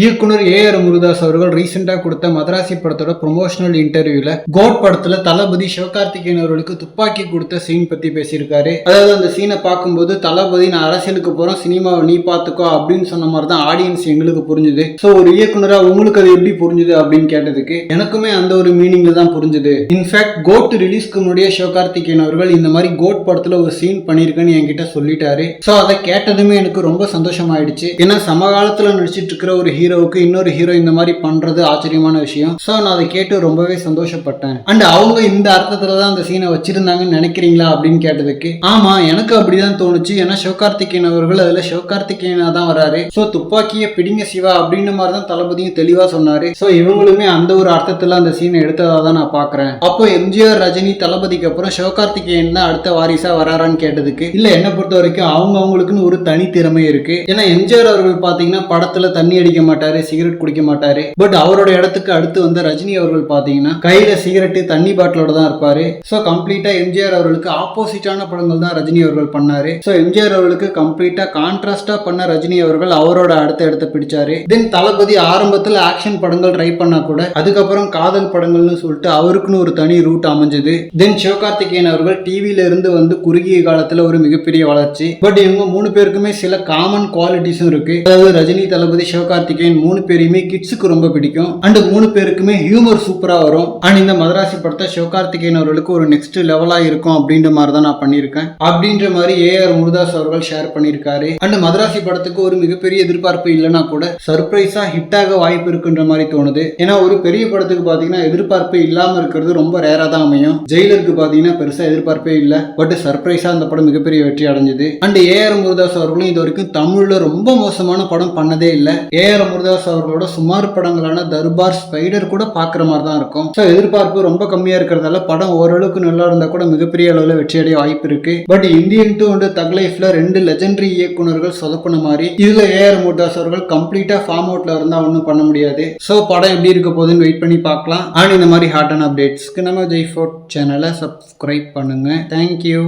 இயக்குனர் A R Murugadoss அவர்கள் ரீசெண்டாக கொடுத்த மதராசி படத்தோட ப்ரொமோஷனல் இன்டர்வியூல கோட் படத்துல தளபதி சிவகார்த்திகேயன் அவர்களுக்கு துப்பாக்கி கொடுத்த சீன் பத்தி பேசியிருக்காரு. அதாவது அந்த சீனை பார்க்கும்போது தளபதி நான் அரசியலுக்கு போறோம் சினிமாவை நீ பாத்துக்கோ அப்படின்னு சொன்ன மாதிரி தான் ஆடியன்ஸ் எங்களுக்கு புரிஞ்சுது. ஸோ ஒரு இயக்குனரா உங்களுக்கு அது எப்படி புரிஞ்சுது அப்படின்னு கேட்டதுக்கு எனக்குமே அந்த ஒரு மீனிங்ல தான் புரிஞ்சுது. இன்ஃபேக்ட் கோட் ரிலீஸ்க்கு முன்னாடியே சிவகார்த்திகேயன் அவர்கள் இந்த மாதிரி கோட் படத்துல ஒரு சீன் பண்ணியிருக்கேன்னு என்கிட்ட சொல்லிட்டாரு. ஸோ அதை கேட்டதுமே எனக்கு ரொம்ப சந்தோஷமாயிடுச்சு. ஏன்னா சமகாலத்துல நடிச்சிட்டு இருக்கிற ஒரு ஹீரோவுக்கு இன்னொரு ஹீரோ இந்த மாதிரி பண்றது ஆச்சரியமான விஷயம். சோ நான் அதை கேட்டு ரொம்பவே சந்தோஷப்பட்டேன். அண்ட் அவங்க இந்த அர்த்தத்துல தான் அந்த சீனை வச்சிருந்தாங்கன்னு நினைக்கிறீங்களா அப்படின்னு கேட்டதுக்கு ஆமா எனக்கு அப்படிதான் தோணுச்சு. ஏன்னா சிவகார்த்திகேயன் அவர்கள் அதுல சிவகார்த்திகேயனா தான் வராரு. சோ துப்பாக்கியை பிடிங்க சிவா அப்படின்ற மாதிரி தான் தளபதியும் தெளிவா சொன்னாரு. சோ இவங்களுமே அந்த ஒரு அர்த்தத்துல அந்த சீனை எடுத்ததா தான் நான் பாக்குறேன். அப்போ எம்ஜிஆர் ரஜினி தளபதிக்கு அப்புறம் சிவகார்த்திகேயன் தான் அடுத்த வாரிசா வராரான்னு கேட்டதுக்கு இல்ல என்ன பொறுத்த வரைக்கும் அவங்க அவங்களுக்குன்னு ஒரு தனி திறமை இருக்கு. ஏன்னா எம்ஜிஆர் அவர்கள் பாத்தீங்கன்னா படத்துல தண்ணி அடிக்க மாட்டாரு சிகரெட் குடிக்க மாட்டாரு. பட் அவரோட இடத்துக்கு அடுத்து வந்த ரஜினி அவர்கள் பாத்தீங்கன்னா கையில சிகரெட்டு தண்ணி பாட்டிலோட தான் இருப்பாரு. சோ கம்ப்ளீட்டா எம்ஜிஆர் அவர்களுக்கு ஆப்போசிட்டான படங்கள் தான் ரஜினி அவர்கள் பண்ணாரு. சோ எம்ஜிஆர் அவர்களுக்கு கம்ப்ளீட்டா கான்ட்ராஸ்டா பண்ண ரஜினி அவர்கள் அவரோட அடுத்த இடத்த பிடிச்சாரு. தென் தளபதி ஆரம்பத்துல ஆக்ஷன் படங்கள் ட்ரை பண்ணா கூட அதுக்கப்புறம் காதல் படங்கள்னு சொல்லிட்டு அவருக்குன்னு ஒரு தனி ரூட் அமைஞ்சது. தென் சிவகார்த்திகேயன் அவர்கள் டிவியில இருந்து வந்து குறுகிய காலத்துல ஒரு மிகப்பெரிய வளர்ச்சி. பட் இவங்க மூணு பேருக்குமே சில காமன் குவாலிட்டிஸும் இருக்கு. அதாவது ரஜினி தளபதி சிவகார்த்திகேயன் மூணு பேரையுமே கிட்ஸுக்கு ரொம்ப பிடிக்கும். அண்ட் மூணு பேருக்குமே ஹியூமர் சூப்பரா வரும். அண்ட் இந்த மதராசி படத்தை சிவகார்த்திகேயன் அவர்களுக்கு ஒரு நெக்ஸ்ட் லெவலாக இருக்கும் அப்படின்ற மாதிரி தான் நான் பண்ணியிருக்கேன். அப்படின்ற மாதிரி ஏஆர் முருதாஸ் அவர்கள் ஷேர் பண்ணியிருக்காரு. அண்ட் மதராசி படத்துக்கு ஒரு மிகப்பெரிய எதிர்பார்ப்பு இல்லைனா கூட சர்ப்ரைஸா ஹிட்டாக வாய்ப்பு இருக்குன்ற மாதிரி தோணுது. ஏன்னா ஒரு பெரிய படத்துக்கு பார்த்தீங்கன்னா எதிர்பார்ப்பு இல்லாமல் இருக்கிறது ரொம்ப ரேராக தான் அமையும். ஜெயிலருக்கு பார்த்தீங்கன்னா பெருசாக எதிர்பார்ப்பே இல்லை. பட் சர்ப்ரைஸா அந்த படம் மிகப்பெரிய வெற்றி அடைஞ்சது. அண்ட் ஏஆர் முருதாஸ் அவர்களும் இது வரைக்கும் தமிழில் ரொம்ப மோசமான படம் பண்ணதே இல்லை. ஏ அமிர்தாஸ் அவர்களோட சுமார் படங்களான தர்பார் ஸ்பைடர் கூட பார்க்குற மாதிரி தான் இருக்கும். ஸோ எதிர்பார்ப்பு ரொம்ப கம்மியாக இருக்கிறதால படம் ஓரளவுக்கு நல்லா இருந்தால் கூட மிகப்பெரிய அளவில் வெற்றியடைய வாய்ப்பு இருக்கு. But Indian two and thug லைஃப்ல ரெண்டு லெஜண்டரி இயக்குனர்கள் சொதப்பின மாதிரி இதுல ஏ ஆர் முருதாஸ் அவர்கள் கம்ப்ளீட்டா ஃபார்ம் அவுட்ல இருந்தா ஒன்றும் பண்ண முடியாது. ஸோ படம் எப்படி இருக்க போகுதுன்னு வெயிட் பண்ணி பார்க்கலாம். அண்ட் இந்த மாதிரி ஹாட் அண்ட் அப்டேட்ஸ்க்கு நம்ம ஜெய்ஃபோர்ட் சேனலை சப்ஸ்கிரைப் பண்ணுங்க. தேங்க்யூ